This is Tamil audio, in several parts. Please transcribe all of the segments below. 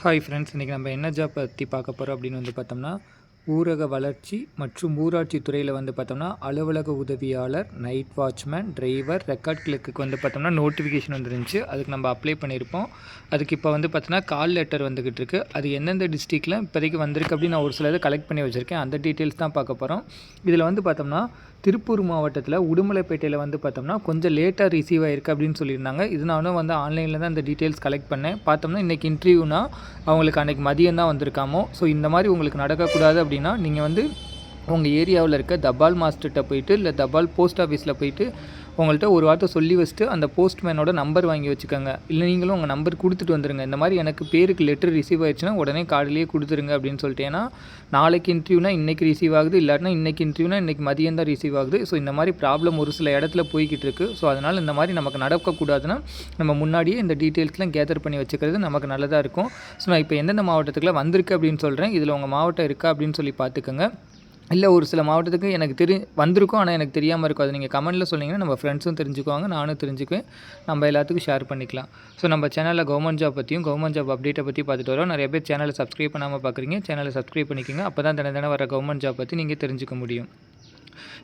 ஹாய் ஃப்ரெண்ட்ஸ் இன்றைக்கி நம்ம என்ன ஜாப் பற்றி பார்க்க போகிறோம் அப்படின்னு வந்து பார்த்தோம்னா ஊரக வளர்ச்சி மற்றும் ஊராட்சி துறையில் வந்து பார்த்தோம்னா அலுவலக உதவியாளர் நைட் வாட்ச்மேன் டிரைவர் ரெக்கார்ட் கிளர்க்குக்கு வந்து பார்த்தோம்னா நோட்டிஃபிகேஷன் வந்துருந்துச்சு. அதுக்கு நம்ம அப்ளை பண்ணியிருப்போம். அதுக்கு இப்போ வந்து பார்த்தோன்னா கால் லெட்டர் வந்துக்கிட்டு இருக்குது அது எந்தெந்த டிஸ்ட்ரிக்டில் இப்போதைக்கு வந்திருக்கு அப்படின்னு நான் ஒரு சில இதை கலெக்ட் பண்ணி வச்சுருக்கேன். அந்த டீட்டெயில்ஸ் தான் பார்க்க போகிறோம் இதில் வந்து பார்த்தோம்னா திருப்பூர் மாவட்டத்தில் உடுமலைப்பேட்டையில் வந்து பார்த்தோம்னா கொஞ்சம் லேட்டாக ரிசீவ் ஆயிருக்கு அப்படின்னு சொல்லியிருந்தாங்க. இது நானும் வந்து ஆன்லைனில் தான் இந்த டீட்டெயில்ஸ் கலெக்ட் பண்ணேன். பார்த்தோம்னா இன்றைக்கி இன்டர்வியூனா அவங்களுக்கு அன்றைக்கி மதியம் தான் வந்திருக்காமோ. ஸோ இந்த மாதிரி உங்களுக்கு நடக்கக்கூடாது அப்படின்னா நீங்கள் வந்து உங்கள் ஏரியாவில் இருக்க தபால் மாஸ்டர்கிட்ட போயிட்டு இல்லை தபால் போஸ்ட் ஆஃபீஸில் போயிட்டு உங்கள்கிட்ட ஒரு வார்த்தை சொல்லி வச்சுட்டு அந்த போஸ்ட்மேனோட நம்பர் வாங்கி வச்சுக்கோங்க. இல்லை நீங்களும் உங்கள் நம்பர் கொடுத்துட்டு வந்துருங்க. இந்த மாதிரி எனக்கு பேருக்கு லெட்டர் ரிசீவ் ஆயிடுச்சுன்னா உடனே கார்டிலேயே கொடுத்துருங்க அப்படின்னு சொல்லிட்டு. ஏன்னா நாளைக்கு இன்டர்வியூனா இன்றைக்கி ரிசீவ் ஆகுது இல்லாட்டினா இன்றைக்கி இன்டர்வியூனா இன்றைக்கி மதியம் தான் ரிசீவ் ஆகுது. ஸோ இந்த மாதிரி ப்ராப்ளம் ஒரு சில இடத்துல போய்கிட்டு இருக்குது ஸோ அதனால் இந்த மாதிரி நமக்கு நடக்கக்கூடாதுன்னா நம்ம முன்னாடியே இந்த டீட்டெயில்ஸ்லாம் கேதர் பண்ணி வச்சுக்கிறது நமக்கு நல்லதாக இருக்கும். ஸோ நான் இப்போ எந்தெந்த மாவட்டத்துக்குலாம் வந்திருக்கு அப்படின்னு சொல்கிறேன் இதில் உங்கள் மாவட்டம் இருக்கா அப்படின்னு சொல்லி பார்த்துக்கோங்க. இல்லை ஒரு சில மாவட்டத்துக்கு எனக்கு தெரி வந்திருக்கும் ஆனால் எனக்கு தெரியாமல் இருக்கும். அது நீங்கள் கமெண்ட்டில் சொன்னீங்கன்னா நம்ம ஃப்ரெண்ட்ஸும் தெரிஞ்சுக்குவாங்க நானும் தெரிஞ்சுக்குவேன். நம்ம எல்லாத்துக்கும் ஷேர் பண்ணிக்கலாம். ஸோ நம்ம சேனலில் கவர்மெண்ட் ஜாப் பற்றியும் கவர்மெண்ட் ஜாப் அப்டேட்டை பற்றி பார்த்துட்டு வரோம். நிறைய பேர் சேனலை சப்ஸ்கிரைப் பண்ணாமல் பார்க்குறீங்க சேனலை சப்ஸ்கிரைப் பண்ணிக்கோங்க. அப்போ தான் தினம் தினம் வர கவர்மெண்ட் ஜாப் பற்றி நீங்கள் தெரிஞ்சுக்க முடியும்.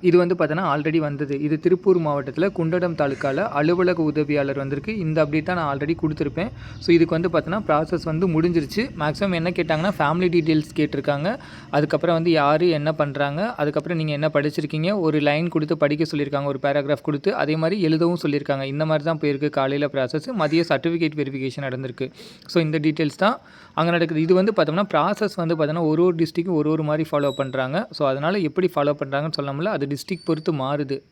இது வந்து பார்த்தோன்னா ஆல்ரெடி வந்தது. இது திருப்பூர் மாவட்டத்தில் குண்டடம் தாலுக்காவில் அலுவலக உதவியாளர் வந்திருக்கு. இந்த அப்டேட் தான் நான் ஆல்ரெடி கொடுத்துருப்பேன். ஸோ இதுக்கு வந்து பார்த்தோன்னா ப்ராசஸ் வந்து முடிஞ்சிருச்சு. மேக்ஸிமம் என்ன கேட்டாங்கன்னா ஃபேமிலி டீட்டெயில்ஸ் கேட்டிருக்காங்க. அதுக்கப்புறம் வந்து யார் என்ன பண்ணுறாங்க அதுக்கப்புறம் நீங்கள் என்ன படிச்சிருக்கீங்க? ஒரு லைன் கொடுத்து படிக்க சொல்லியிருக்காங்க. ஒரு பேராகிராஃப் கொடுத்து அதே மாதிரி எழுதவும் சொல்லியிருக்காங்க. இந்த மாதிரி தான் போயிருக்கு காலையில் ப்ராசஸ் மதிய சர்டிஃபிகேட் வெரிஃபிகேஷன் நடந்திருக்கு. ஸோ இந்த டீட்டெயில்ஸ் தான் அங்கே நடக்குது. இது வந்து பார்த்தோம்னா ப்ராசஸ் வந்து பார்த்தோன்னா ஒரு ஒரு டிஸ்ட்ரிக்கும் ஒரு ஒரு மாதிரி ஃபாலோ பண்ணுறாங்க ஸோ அதனால் எப்படி ஃபாலோ பண்ணுறாங்கன்னு சொல்லாமல் அது டிஸ்ட்ரிக் பொறுத்து மாறுது.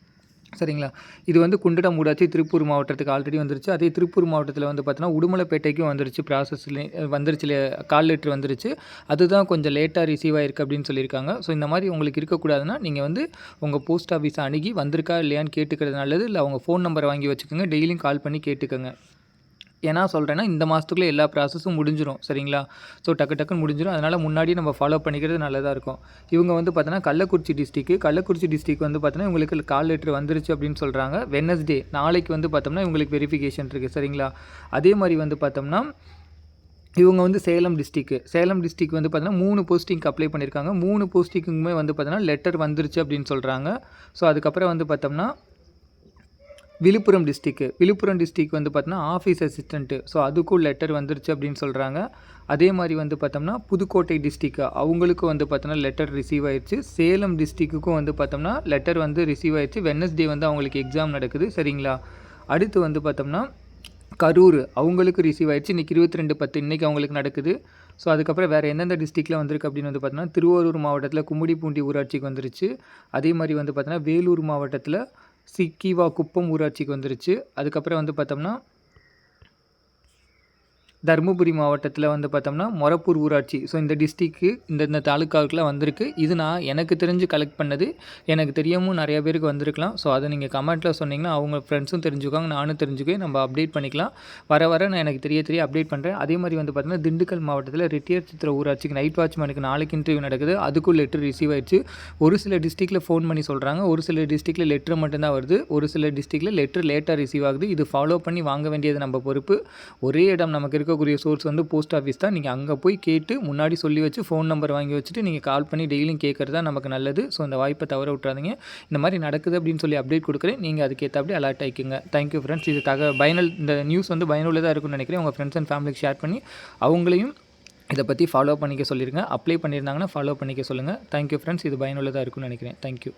சரிங்களா? இது வந்து குண்டடம் ஊடாச்சி திருப்பூர் மாவட்டத்துக்கு ஆல்ரெடி வந்துருச்சு. அதே திருப்பூர் மாவட்டத்தில் வந்து பார்த்தீங்கன்னா உடுமலைப்பேட்டைக்கும் வந்துருச்சு ப்ராசஸில் வந்துருச்சு கால் லெட்ரு வந்துருச்சு. அதுதான் கொஞ்சம் லேட்டாக ரிசீவ் ஆயிருக்கு அப்படின்னு சொல்லியிருக்காங்க. ஸோ இந்த மாதிரி உங்களுக்கு இருக்கக்கூடாதுன்னா நீங்கள் வந்து உங்கள் போஸ்ட் ஆஃபீஸை அணுகி வந்திருக்கா இல்லையான்னு கேட்டுக்கிறது நல்லது. இல்லை அவங்க ஃபோன் நம்பரை வாங்கி வச்சுக்கோங்க. டெய்லியும் கால் பண்ணி கேட்டுக்கோங்க. ஏன்னா சொல்கிறேன்னா இந்த மாதத்துக்குள்ளே எல்லா ப்ராசஸும் முடிஞ்சிடும் சரிங்களா? ஸோ டக்கு டக்குன்னு முடிஞ்சிடும் அதனால் முன்னாடியே நம்ம ஃபாலோ பண்ணிக்கிறது நல்லதாக இருக்கும். இவங்க வந்து பார்த்தோன்னா கள்ளக்குறிச்சி டிஸ்ட்ரிக்கு கள்ளக்குறிச்சி டிஸ்ட்ரிக் வந்து பார்த்தோன்னா இவங்களுக்கு கால் லெட்ரு வந்துருச்சு அப்படின்னு சொல்கிறாங்க வெனஸ்டே நாளைக்கு வந்து பார்த்தோம்னா இவங்களுக்கு வெரிஃபிகேஷன் இருக்குது சரிங்களா? அதே மாதிரி வந்து பார்த்தோம்னா இவங்க வந்து சேலம் டிஸ்ட்ரிக்கு சேலம் டிஸ்ட்ரிக் வந்து பார்த்தீங்கன்னா மூணு போஸ்டிங்க்கு அப்ளை பண்ணியிருக்காங்க மூணு போஸ்டிங்குமே வந்து பார்த்தோன்னா லெட்டர் வந்துருச்சு அப்படின்னு சொல்கிறாங்க ஸோ அதுக்கப்புறம் வந்து பார்த்தோம்னா விழுப்புரம் டிஸ்ட்ரிக்கு விழுப்புரம் டிஸ்ட்ரிக் வந்து பார்த்தோன்னா ஆஃபீஸ் அசிஸ்டண்ட்டு ஸோ அதுக்கும் லெட்டர் வந்துருச்சு அப்படின்னு சொல்கிறாங்க அதே மாதிரி வந்து பார்த்தோம்னா புதுக்கோட்டை டிஸ்ட்ரிக்கு அவங்களுக்கும் வந்து பார்த்தோம்னா லெட்டர் ரிசீவ் ஆயிடுச்சு சேலம் டிஸ்ட்ரிக்குக்கும் வந்து பார்த்தோம்னா லெட்டர் வந்து ரிசீவ் ஆயிடுச்சு வெனஸ்டே வந்து அவங்களுக்கு எக்ஸாம் நடக்குது. சரிங்களா? அடுத்து வந்து பார்த்தோம்னா கரூர். அவங்களுக்கு ரிசீவ் ஆயிடுச்சு இன்றைக்கி இருபத்தி ரெண்டு பத்து. இன்றைக்கி அவங்களுக்கு நடக்குது. ஸோ அதுக்கப்புறம் வேறு எந்தெந்த டிஸ்ட்ரிக்டில் வந்திருக்கு அப்படின்னு வந்து பார்த்தோன்னா திருவாரூர் மாவட்டத்தில் கும்மிடிப்பூண்டி ஊராட்சிக்கு வந்துருச்சு. அதே மாதிரி வந்து பார்த்தோன்னா வேலூர் மாவட்டத்தில் சிக்கிவா குப்பம் ஊராட்சிக்கு வந்துருச்சு. அதுக்கப்புறம் வந்து பார்த்தோம்னா தருமபுரி மாவட்டத்தில் வந்து பார்த்தோம்னா மொரப்பூர் ஊராட்சி. ஸோ இந்த டிஸ்ட்ரிக்கு இந்த இந்த தாலுக்காவுக்குலாம் வந்திருக்கு. இது நான் எனக்கு தெரிஞ்சு கலெக்ட் பண்ணது. எனக்கு தெரியாமல் நிறைய பேருக்கு வந்திருக்கலாம். ஸோ அதை நீங்கள் கமெண்ட்டில் சொன்னீங்கன்னா அவங்க ஃப்ரெண்ட்ஸும் தெரிஞ்சுக்காங்க நானும் தெரிஞ்சுக்கேன் நம்ம அப்டேட் பண்ணிக்கலாம். வர வர நான் எனக்கு தெரிய தெரிய அப்டேட் பண்ணுறேன் அதே மாதிரி வந்து பார்த்தீங்கன்னா திண்டுக்கல் மாவட்டத்தில் ரிட்டையர் சித்திர ஊராட்சிக்கு நைட் வாட்ச்மேனுக்கு நாளைக்கு இன்டர்வியூ நடக்குது. அதுக்கும் லெட்டர் ரிசீவ் ஆயிடுச்சு. ஒரு சில டிஸ்ட்ரிக்டில் ஃபோன் பண்ணி சொல்கிறாங்க ஒரு சில டிஸ்ட்ரிக்டில் லெட்டர் மட்டும்தான் வருது. ஒரு சில டிஸ்ட்ரிக்டில் லெட்டர் லேட்டாக ரிசீவ் ஆகுது. இது ஃபாலோ பண்ணி வாங்க வேண்டியது நம்ம பொறுப்பு. ஒரே இடம் நமக்கு இருக்க இருக்கக்கூடிய சோர்ஸ் வந்து போஸ்ட் ஆஃபீஸ் தான். நீங்கள் அங்கே போய் கேட்டு முன்னாடி சொல்லி வச்சு ஃபோன் நம்பர் வாங்கி வச்சுட்டு நீங்கள் கால் பண்ணி டெய்லியும் கேட்குறது தான் நமக்கு நல்லது. ஸோ அந்த வாய்ப்பை தவற விட்றாதீங்க இந்த மாதிரி நடக்குது அப்படின்னு சொல்லி அப்டேட் கொடுக்குறேன். நீங்கள் அதுக்கேற்றபடி அலர்ட் ஆகிக்குங்க தேங்க்யூ ஃப்ரெண்ட்ஸ் இது தக பயனல் இந்த நியூஸ் வந்து பயனுள்ளதாக இருக்கும்னு நினைக்கிறேன். உங்கள் ஃப்ரெண்ட்ஸ் அண்ட் ஃபேமிலிக்கு ஷேர் பண்ணி அவங்களையும் இதை பற்றி ஃபாலோ பண்ணிக்க சொல்லிடுங்க அப்ளை பண்ணியிருந்தாங்கன்னா ஃபாலோ பண்ணிக்க சொல்லுங்கள் தேங்க்யூ ஃப்ரெண்ட்ஸ் இது பயனுள்ளதாக இருக்கும்னு நினைக்கிறேன். தேங்க்யூ